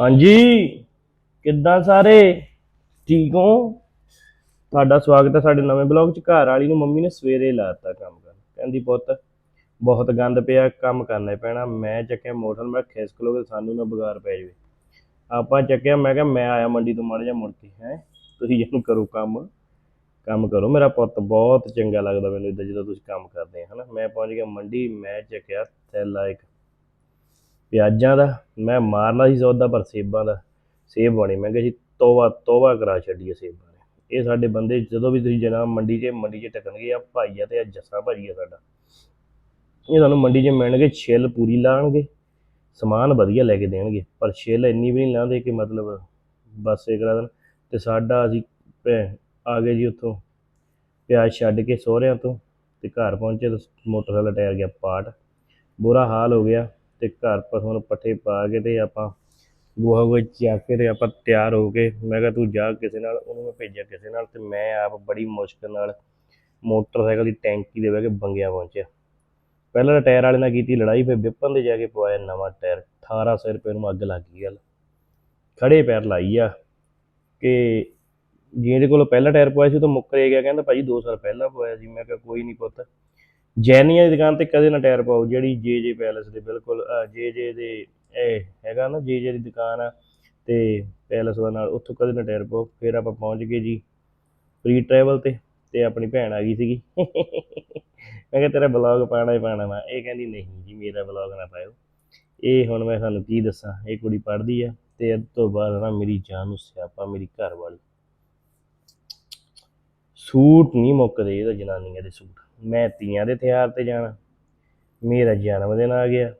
ਹਾਂਜੀ। ਕਿੱਦਾਂ ਸਾਰੇ? ਠੀਕ ਹੋ? ਤੁਹਾਡਾ ਸਵਾਗਤ ਹੈ ਸਾਡੇ ਨਵੇਂ ਬਲੌਗ ਚ। ਘਰ ਵਾਲੀ ਨੂੰ ਮੰਮੀ ਨੇ ਸਵੇਰੇ ਲਾਤਾ ਕੰਮ ਕਰਨ। ਕਹਿੰਦੀ, ਪੁੱਤ, ਬਹੁਤ ਗੰਦ ਪਿਆ, ਕੰਮ ਕਰਨਾ ਪੈਣਾ। ਮੈਂ ਚੱਕਿਆ ਮੋਟਰ, ਮੈਂ ਖਿਸਕ ਲੋਗੇ ਸਾਨੂੰ ਨਾ ਬਗਾਰ ਪੈ ਜਾਵੇ। ਆਪਾਂ ਚੱਕਿਆ, ਮੈਂ ਕਿਹਾ, ਮੈਂ ਆਇਆ ਮੰਡੀ ਤੋਂ ਮੜ ਜਿਹਾ ਮੁੜ ਕੇ, ਹੈ? ਤੁਸੀਂ ਇਹਨੂੰ ਕਰੋ ਕੰਮ। ਕੰਮ ਕਰੋ। ਮੇਰਾ ਪੁੱਤ ਬਹੁਤ ਚੰਗਾ ਲੱਗਦਾ ਮੈਨੂੰ ਇਦਾਂ ਜਦੋਂ ਤੁਸੀਂ ਕੰਮ ਕਰਦੇ ਆ, ਹਨਾ? ਮੈਂ ਪਹੁੰਚ ਗਿਆ ਮੰਡੀ, ਮੈਂ ਚੱਕਿਆ ਥੈਲਾ ਇੱਕ। ਪਿਆਜ਼ਾਂ ਦਾ, ਮੈਂ ਮਾਰਨਾ ਸੀ ਸੌਦਾ, ਪਰ ਸੇਬਾਂ ਦਾ, ਸੇਬ ਬਣੇ। ਮੈਂ ਕਿਹਾ ਜੀ, ਤੋਬਾ ਤੋਬਾ ਕਰਾ ਛੱਡੀਏ ਸੇਬਾਂ ਨੇ। ਇਹ ਸਾਡੇ ਬੰਦੇ ਜਦੋਂ ਵੀ ਤੁਸੀਂ ਜਨਾਬ ਮੰਡੀ 'ਚ ਮੰਡੀ 'ਚ ਟਕਣਗੇ ਆ ਭਾਈ ਆ ਤੇ ਆ ਜੱਸਾ ਭਾਈ ਆ ਸਾਡਾ। ਇਹ ਤੁਹਾਨੂੰ ਮੰਡੀ 'ਚ ਮਿਲਣਗੇ, ਛਿੱਲ ਪੂਰੀ ਲਾਣਗੇ, ਸਮਾਨ ਵਧੀਆ ਲੈ ਕੇ ਦੇਣਗੇ, ਪਰ ਛਿੱਲ ਇੰਨੀ ਵੀ ਨਹੀਂ ਲਾਉਂਦੇ ਕਿ ਮਤਲਬ ਬਸ ਇਹ ਕਰਾ ਦੇਣ। ਤੇ ਸਾਡਾ ਅਸੀਂ ਭੈ- ਆ ਗਏ ਜੀ ਉੱਥੋਂ, ਪਿਆਜ਼ ਛੱਡ ਕੇ ਸਹੁਰਿਆਂ ਤੋਂ, ਤੇ ਘਰ ਪਹੁੰਚੇ ਤਾਂ ਮੋਟਰਸਾਈਕਲ ਦਾ ਟਾਇਰ ਗਿਆ ਪਾਟ। ਬੁਰਾ ਹਾਲ ਹੋ ਗਿਆ। ਤੇ ਘਰ ਪਸ਼ੂਆਂ ਨੂੰ ਪੱਠੇ ਪਾ ਕੇ ਤੇ ਆਪਾਂ ਗੋਹਾ ਗੋਹਾ ਚੱਕ ਕੇ ਤੇ ਆਪਾਂ ਤਿਆਰ ਹੋ ਕੇ ਮੈਂ ਕਿਹਾ ਤੂੰ ਜਾ ਕਿਸੇ ਨਾਲ, ਉਹਨੂੰ ਮੈਂ ਭੇਜਿਆ ਕਿਸੇ ਨਾਲ ਤੇ ਮੈਂ ਆਪ ਬੜੀ ਮੁਸ਼ਕਲ ਨਾਲ ਮੋਟਰਸਾਈਕਲ ਦੀ ਟੈਂਕੀ ਦੇ ਬਹਿ ਕੇ ਬੰਗਿਆ ਪਹੁੰਚਿਆ। ਪਹਿਲਾਂ ਟਾਇਰ ਵਾਲੇ ਨਾਲ ਕੀਤੀ ਲੜਾਈ, ਫਿਰ ਵਿਪਨ ਦੇ ਜਾ ਕੇ ਪਵਾਇਆ ਨਵਾਂ ਟਾਇਰ। 1800 ਰੁਪਏ ਨੂੰ ਅੱਗ ਲੱਗ ਗਈ ਗੱਲ। ਖੜੇ ਪੈਰ ਲਾਈ ਆ ਕਿ ਜਿਹਦੇ ਕੋਲ ਪਹਿਲਾ ਟਾਇਰ ਪਵਾਇਆ ਸੀ ਉਹ ਤਾਂ ਮੁੱਕਰੇ ਗਿਆ। ਕਹਿੰਦਾ ਭਾਜੀ 2 ਸਾਲ ਪਹਿਲਾਂ ਪਵਾਇਆ ਸੀ। ਮੈਂ ਕਿਹਾ ਕੋਈ ਨਹੀਂ ਪੁੱਤ ਜੈਨੀਆਂ ਦੀ ਦੁਕਾਨ ਤੇ ਕਦੇ ਨਾ ਟਾਇਰ ਪਾਓ, ਜਿਹੜੀ ਜੇ ਜੇ ਪੈਲਸ ਦੇ ਬਿਲਕੁਲ ਜੇ ਜੇ ਦੇ ਇਹ ਹੈਗਾ ਨਾ, ਜੇ ਜੇ ਦੀ ਦੁਕਾਨ ਆ ਤੇ ਪੈਲਸ ਦੇ ਨਾਲ ਉੱਥੋਂ ਕਦੇ ਨਾ ਟਾਇਰ ਪਾਓ। ਫਿਰ ਆਪਾਂ ਪਹੁੰਚ ਗਏ ਜੀ ਫਰੀ ਟਰੈਵਲ ਤੇ ਤੇ ਆਪਣੀ ਭੈਣ ਆ ਗਈ ਸੀਗੀ। ਮੈਂ ਕਿਹਾ ਤੇਰਾ ਬਲੌਗ ਪਾਣਾ ਹੀ ਪਾਣਾ ਵਾ। ਇਹ ਕਹਿੰਦੀ, ਨਹੀਂ ਜੀ, ਮੇਰਾ ਬਲੌਗ ਨਾ ਪਾਇਓ। ਇਹ ਹੁਣ ਮੈਂ ਤੁਹਾਨੂੰ ਕੀ ਦੱਸਾਂ, ਇਹ ਕੁੜੀ ਪੜ੍ਹਦੀ ਆ ਤੇ ਅੱਜ ਤੋਂ ਬਾਅਦ ਨਾ ਮੇਰੀ ਜਾਨ ਨੂੰ ਸਿਆਪਾ, ਮੇਰੀ ਘਰ ਵਾਲੀ ਸੂਟ ਨਹੀਂ ਮੁੱਕਦੇ ਇਹਦਾ ਜਨਾਨੀਆਂ ਦੇ ਸੂਟ। ਮੈਂ ਤੀਆਂ ਦੇ ਤਿਉਹਾਰ ਤੇ ਜਾਣਾ, ਮੇਰਾ ਜਨਮ ਦਿਨ ਆ ਗਿਆ।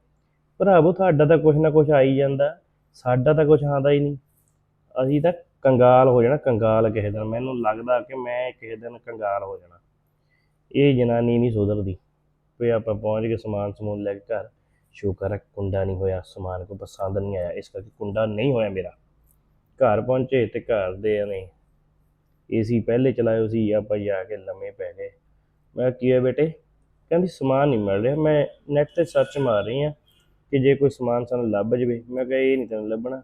ਭਰਾਵੋ, ਤੁਹਾਡਾ ਤਾਂ ਕੁਛ ਨਾ ਕੁਛ ਆਈ ਜਾਂਦਾ, ਸਾਡਾ ਤਾਂ ਕੁਛ ਆਉਂਦਾ ਹੀ ਨਹੀਂ। ਅਸੀਂ ਤਾਂ ਕੰਗਾਲ ਹੋ ਜਾਣਾ, ਕੰਗਾਲ ਕਿਸੇ ਦਿਨ। ਮੈਨੂੰ ਲੱਗਦਾ ਕਿ ਮੈਂ ਕਿਸੇ ਦਿਨ ਕੰਗਾਲ ਹੋ ਜਾਣਾ। ਇਹ ਜਨਾਨੀ ਨਹੀਂ ਸੁਧਰਦੀ। ਵੀ ਆਪਾਂ ਪਹੁੰਚ ਕੇ ਸਮਾਨ ਸਮੂਨ ਲੈ ਕੇ ਘਰ। ਸ਼ੁਕਰ ਹੈ ਕੁੰਡਾ ਨਹੀਂ ਹੋਇਆ, ਸਮਾਨ ਕੋ ਪਸੰਦ ਨਹੀਂ ਆਇਆ। ਇਸ ਕਰਕੇ ਕੁੰਡਾ ਨਹੀਂ ਹੋਇਆ ਮੇਰਾ। ਘਰ ਪਹੁੰਚੇ ਤੇ ਘਰ ਦੇ ਨੇ। ਏਸੀ ਪਹਿਲੇ ਚਲਾਇਓ ਸੀ, ਆਪਾਂ ਜਾ ਕੇ ਲੰਮੇ ਪੈ ਗਏ। ਮੈਂ ਕੀ ਹੈ ਬੇਟੇ? ਕਹਿੰਦੀ ਸਮਾਨ ਨਹੀਂ ਮਿਲ ਰਿਹਾ। ਮੈਂ ਨੈਟ ਤੇ ਸਰਚ ਮਾਰ ਰਹੀ ਆ ਕਿ ਜੇ ਕੋਈ ਸਮਾਨ ਸਾਨੂੰ ਲੱਭ ਜਵੇ। ਮੈਂ ਕਿਹਾ ਇਹ ਨਹੀਂ ਤੈਨੂੰ ਲੱਭਣਾ।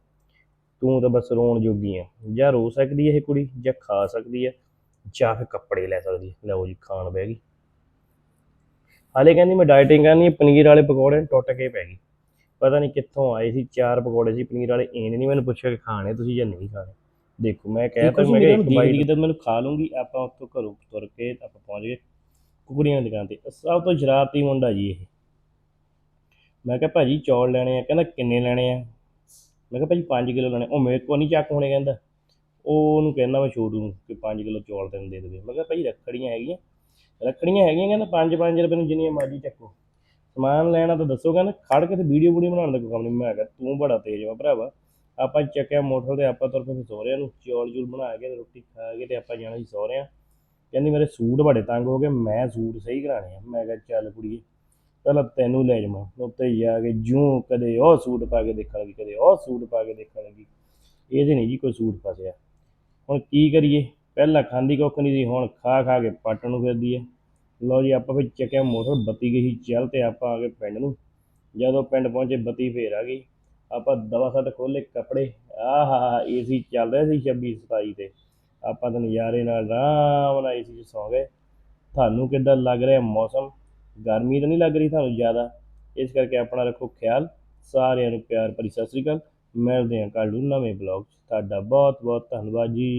ਤੂੰ ਤਾਂ ਬਸ ਰੋਣ ਜੋਗੀ ਆ। ਜਾਂ ਰੋ ਸਕਦੀ ਹੈ ਇਹ ਕੁੜੀ ਜਾਂ ਖਾ ਸਕਦੀ ਹੈ ਜਾਂ ਫਿਰ ਕੱਪੜੇ ਲੈ ਸਕਦੀ ਹੈ। ਲਓ ਜੀ ਖਾਣ ਬਹਿ ਗਈ। ਹਾਲੇ ਕਹਿੰਦੀ ਮੈਂ ਡਾਈਟਿੰਗ ਕਰਨੀ ਹੈ ਪਨੀਰ ਵਾਲੇ ਪਕੌੜੇ ਟੁੱਟ ਕੇ ਪੈ ਗਈ ਪਤਾ ਨਹੀਂ ਕਿੱਥੋਂ ਆਏ ਸੀ ਚਾਰ ਪਕੌੜੇ ਸੀ ਪਨੀਰ ਵਾਲੇ ਇਹਨੇ ਨਹੀਂ ਮੈਨੂੰ ਪੁੱਛਿਆ ਕਿ ਖਾਣੇ ਤੁਸੀਂ ਜਾਂ ਨਹੀਂ ਖਾਣੇ। ਦੇਖੋ ਮੈਂ ਕਹਿ ਤਾ ਮੈਂ ਇੱਕ ਬਾਈਟ ਤਾਂ ਮੈਨੂੰ ਖਾ ਲੂੰਗੀ ਆਪਾਂ ਉੱਥੋਂ ਘਰੋਂ ਤੁਰ ਕੇ ਆਪਾਂ ਪਹੁੰਚ ਗਏ। ਕੁਕੜੀਆਂ ਦੀ ਦੁਕਾਨ ਤੇ। ਸਭ ਤੋਂ ਸ਼ਰਾਰਤੀ ਮੁੰਡਾ ਜੀ ਇਹ। ਮੈਂ ਕਿਹਾ, ਭਾਜੀ, ਚੌਲ ਲੈਣੇ ਆ? ਕਹਿੰਦਾ, ਕਿੰਨੇ ਲੈਣੇ ਆ? ਮੈਂ ਕਿਹਾ, ਭਾਜੀ 5 ਕਿਲੋ ਲੈਣੇ ਉਹ ਮੇਰੇ ਕੋਲ ਨਹੀਂ ਚੱਕ ਹੋਣੇ ਕਹਿੰਦਾ। ਉਹ ਉਹਨੂੰ ਕਹਿੰਦਾ ਮੈਂ ਛੋਟੂ ਨੂੰ ਕਿ 5 ਕਿਲੋ ਚੌਲ ਤੈਨੂੰ ਦੇ ਦੇਵੇ। ਮੈਂ ਕਿਹਾ, ਭਾਜੀ, ਰੱਖੜੀਆਂ ਹੈਗੀਆਂ? ਰੱਖੜੀਆਂ ਹੈਗੀਆਂ ਕਹਿੰਦਾ 5-5 ਰੁਪਏ ਨੂੰ ਜਿੰਨੀਆਂ ਮਰਜ਼ੀ ਚੱਕੋ। ਸਮਾਨ ਲੈਣਾ ਤਾਂ ਦੱਸੋ ਕਹਿੰਦਾ, ਖੜ ਕੇ ਤੇ ਵੀਡੀਓ ਵੀਡੀਓ ਬਣਾਉਣ ਦਾ ਕੋਈ ਕੰਮ ਨਹੀਂ ਮੈਂ ਕਿਹਾ, ਤੂੰ ਬੜਾ ਤੇਜ਼ ਵਾ ਭਰਾਵਾ। ਆਪਾਂ ਚੱਕਿਆ ਮੋਟਰ ਤੇ ਆਪਾਂ ਤੁਰ ਪਏ ਸਹੁਰਿਆਂ ਨੂੰ। ਚੌਲ ਚੂਲ ਬਣਾ ਕੇ ਤੇ ਰੋਟੀ ਖਾ ਕੇ ਤੇ ਆਪਾਂ ਜਾਣਾ ਸੀ ਸਹੁਰਿਆਂ। ਕਹਿੰਦੀ ਮੇਰੇ ਸੂਟ ਬੜੇ ਤੰਗ ਹੋ ਗਏ, ਮੈਂ ਸੂਟ ਸਹੀ ਕਰਾਣੇ ਆ। ਮੈਂ ਕਿਹਾ, ਚੱਲ ਕੁੜੀਏ, ਪਹਿਲਾਂ ਤੈਨੂੰ ਲੈ ਜਾਵਾਂ। ਉੱਤੇ ਜਾ ਕੇ ਜੂੰ ਕਦੇ ਉਹ ਸੂਟ ਪਾ ਕੇ ਦੇਖਣ ਲੱਗੀ, ਕਦੇ ਉਹ ਸੂਟ ਪਾ ਕੇ ਦੇਖਣ ਲੱਗੀ। ਇਹਦੇ ਨਹੀਂ ਜੀ ਕੋਈ ਸੂਟ ਫਸਿਆ। ਹੁਣ ਕੀ ਕਰੀਏ? ਪਹਿਲਾਂ ਖਾਂਦੀ ਕੁੱਖ ਨਹੀਂ ਸੀ, ਹੁਣ ਖਾ ਖਾ ਕੇ ਪੱਟ ਨੂੰ ਫਿਰਦੀ ਹੈ ਲਓ ਜੀ, ਆਪਾਂ ਫਿਰ ਚੱਕਿਆ ਮੋਟਰ, ਬੱਤੀ ਗਈ ਸੀ, ਚੱਲ ਤੇ ਆਪਾਂ ਆ ਗਏ ਪਿੰਡ ਨੂੰ। ਜਦੋਂ ਪਿੰਡ ਪਹੁੰਚੇ, ਬੱਤੀ ਫੇਰ ਆ ਗਈ। ਆਪਾਂ ਦਵਾ ਸੱਟ ਖੋਲੇ ਕੱਪੜੇ। ਆਹਾ ਏਸੀ ਚੱਲ ਰਿਹਾ ਸੀ 26 27 ਤੇ। ਆਪਾਂ ਤਾਂ ਨਜ਼ਾਰੇ ਨਾਲ ਆਰਾਮ ਨਾਲ ਏਸੀ 'ਚ ਸੌਂ ਗਏ। ਤੁਹਾਨੂੰ ਕਿੱਦਾਂ ਲੱਗ ਰਿਹਾ ਮੌਸਮ? ਗਰਮੀ ਤਾਂ ਨਹੀਂ ਲੱਗ ਰਹੀ ਤੁਹਾਨੂੰ ਜ਼ਿਆਦਾ? ਇਸ ਕਰਕੇ ਆਪਣਾ ਰੱਖੋ ਖਿਆਲ। ਸਾਰਿਆਂ ਨੂੰ ਪਿਆਰ ਭਰੀ ਸਤਿ ਸ੍ਰੀ ਅਕਾਲ। ਮਿਲਦੇ ਹਾਂ ਕੱਲ੍ਹ ਨੂੰ ਨਵੇਂ ਬਲੌਗ 'ਚ। ਤੁਹਾਡਾ ਬਹੁਤ ਬਹੁਤ ਧੰਨਵਾਦ ਜੀ।